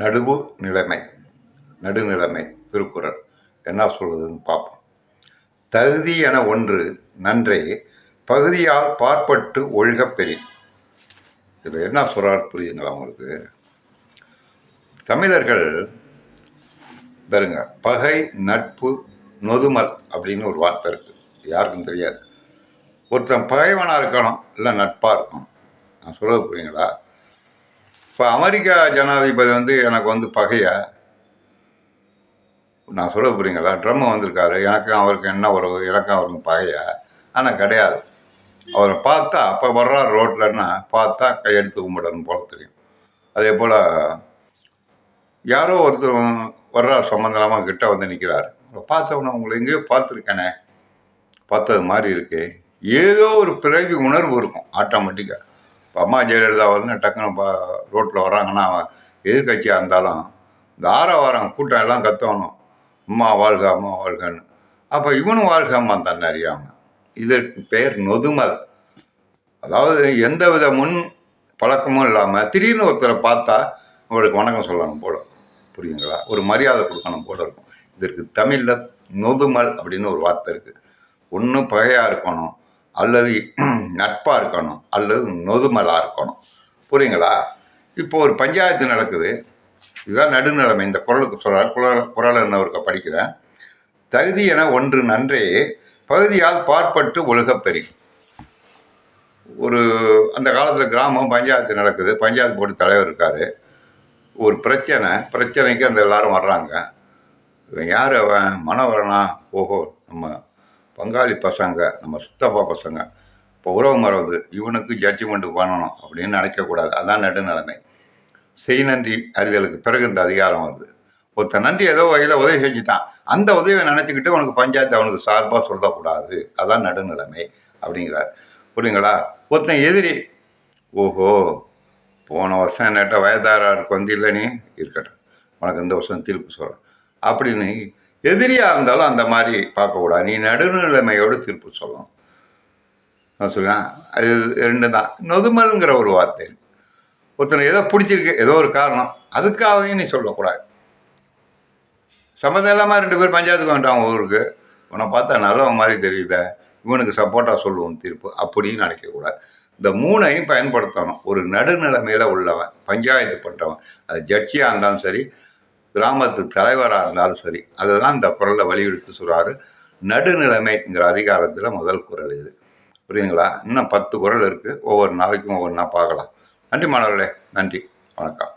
நடுவு நிலைமை நடுநிலைமை திருக்குறள். என்ன சொல்வதுன்னு பார்ப்போம். தகுதி என ஒன்று நன்றே பகுதியால் பார்ப்பட்டு ஒழுகப் பெறி. இதில் என்ன சொல்கிறார் புரியுதுங்களா உங்களுக்கு? தமிழர்கள் தருங்க பகை நட்பு நொதுமல் அப்படின்னு ஒரு வார்த்தை இருக்குது யாருக்கும் தெரியாது. ஒருத்தன் பகைவனாக இருக்கணும் இல்லை நட்பாக இருக்கணும். நான் சொல்கிறது புரியுங்களா இப்போ அமெரிக்கா ஜனாதிபதி வந்து எனக்கு வந்து பகையா. நான் சொல்ல போகிறீங்களா ட்ரம்மு வந்திருக்காரு. எனக்கும் அவருக்கு என்ன உறவு? எனக்கும் அவருக்கும் பகையா. ஆனால் கிடையாது. அவரை பார்த்தா அப்போ வர்றார் ரோட்லன்னா பார்த்தா கையெடுத்து கும்பிடணும் போல தெரியும். அதே போல் யாரோ ஒருத்தர் வர்றார் சம்மந்தமாக கிட்ட வந்து நிற்கிறார் பார்த்தவொன்னே உங்களை எங்கேயோ பார்த்துருக்கேனே. பார்த்தது மாதிரி இருக்கு. ஏதோ ஒரு பிறவி உணர்வு இருக்கும் ஆட்டோமேட்டிக்காக இப்போ அம்மா ஜெயலலிதா வந்து டக்குன்னு பா ரோட்டில் வராங்கன்னா எதிர்கட்சியாக இருந்தாலும் தாரா ஆரவாரம் கூட்டம் எல்லாம் கத்தணும். அம்மா வாழ்க அம்மா வாழ்கன்னு. அப்போ இவனும் வாழ்க அம்மா தான் அறியாமல் இதற்கு பெயர் நொதுமல். அதாவது எந்த வித முன் பழக்கமும் இல்லாமல் திடீர்னு ஒருத்தரை பார்த்தா அவருக்கு வணக்கம் சொல்லணும் போல. புரியுங்களா ஒரு மரியாதை கொடுக்கணும் போல இருக்கும். இதற்கு தமிழில் நொதுமல் அப்படின்னு ஒரு வார்த்தை இருக்குது ஒன்று பகையாக இருக்கணும். அல்லது நட்பாக இருக்கணும் அல்லது நொதுமலாக இருக்கணும். புரியுங்களா? இப்போ ஒரு பஞ்சாயத்து நடக்குது. இதுதான் நடுநிலைமை. இந்த குரலுக்கு சொல்கிறார் குரல் குரல் என்னவருக்கு படிக்கிறேன். தகுதி என ஒன்று நன்றே. பகுதியால் பார்ப்பட்டு ஒழுகப் ஒரு அந்த காலத்தில் கிராமம் பஞ்சாயத்து நடக்குது. பஞ்சாயத்து போர்டு தலைவர் இருக்கார். ஒரு பிரச்சனை. பிரச்சனைக்கு அந்த எல்லாரும் வர்றாங்க. யார் அவன்? மனவரனா ஓஹோ நம்ம பங்காளி பசங்க நம்ம சித்தப்பா பசங்க இப்போ உறவு மரபு இவனுக்கு ஜட்ஜ்மெண்ட் பண்ணணும் அப்படின்னு நினைக்கக்கூடாது அதான் நடுநிலைமை. செய் நன்றி அறிதலுக்கு பிறகு இந்த அதிகாரம் வருது. ஒருத்தன் நன்றி ஏதோ வகையில் உதவி செஞ்சுட்டான். அந்த உதவியை நினச்சிக்கிட்டு அவனுக்கு பஞ்சாயத்து அவனுக்கு சார்பாக சொல்லக்கூடாது. அதான் நடுநிலைமை அப்படிங்கிறார். புரியுங்களா? ஒருத்தன் எதிரி ஓஹோ போன வருஷம் என்னட்ட வயதாராருக்கு வந்து இல்லை நீ இருக்கட்டும். உனக்கு இந்த வருஷம் தீர்ப்பு சொல்கிறேன் அப்படின்னு எதிரியாக இருந்தாலும் அந்த மாதிரி பார்க்கக்கூடாது. நீ நடுநிலைமையோடு தீர்ப்பு சொல்லணும். நான் சொல்லுவேன் அது ரெண்டு தான் நொதுமல்ங்கிற ஒரு வார்த்தை. ஒருத்தனை ஏதோ பிடிச்சிருக்கு ஏதோ ஒரு காரணம். அதுக்காகவும் நீ சொல்லக்கூடாது. சம்மந்தம் இல்லாமல் ரெண்டு பேர் பஞ்சாயத்துக்கு வந்துட்டான் ஊருக்கு. உன்னை பார்த்தா நல்லவன் மாதிரி தெரியுதே. இவனுக்கு சப்போர்ட்டாக சொல்லுவோம் தீர்ப்பு. அப்படின்னு நினைக்கக்கூடாது. இந்த மூணையும் பயன்படுத்தணும். ஒரு நடுநிலைமையில் உள்ளவன் பஞ்சாயத்து பண்ணுறவன் அது ஜட்ஜியாக இருந்தாலும் சரி கிராமத்து தலைவராக இருந்தாலும் சரி அதை தான் இந்த குரலை வலியுறுத்தி சொல்கிறாரு நடுநிலைமைங்கிற அதிகாரத்தில் முதல் குரல் இது. புரியுதுங்களா? இன்னும் பத்து குரல் இருக்குது ஒவ்வொரு நாளைக்கும் ஒவ்வொன்றா பார்க்கலாம். நன்றி மாணவர்களே. நன்றி. வணக்கம்.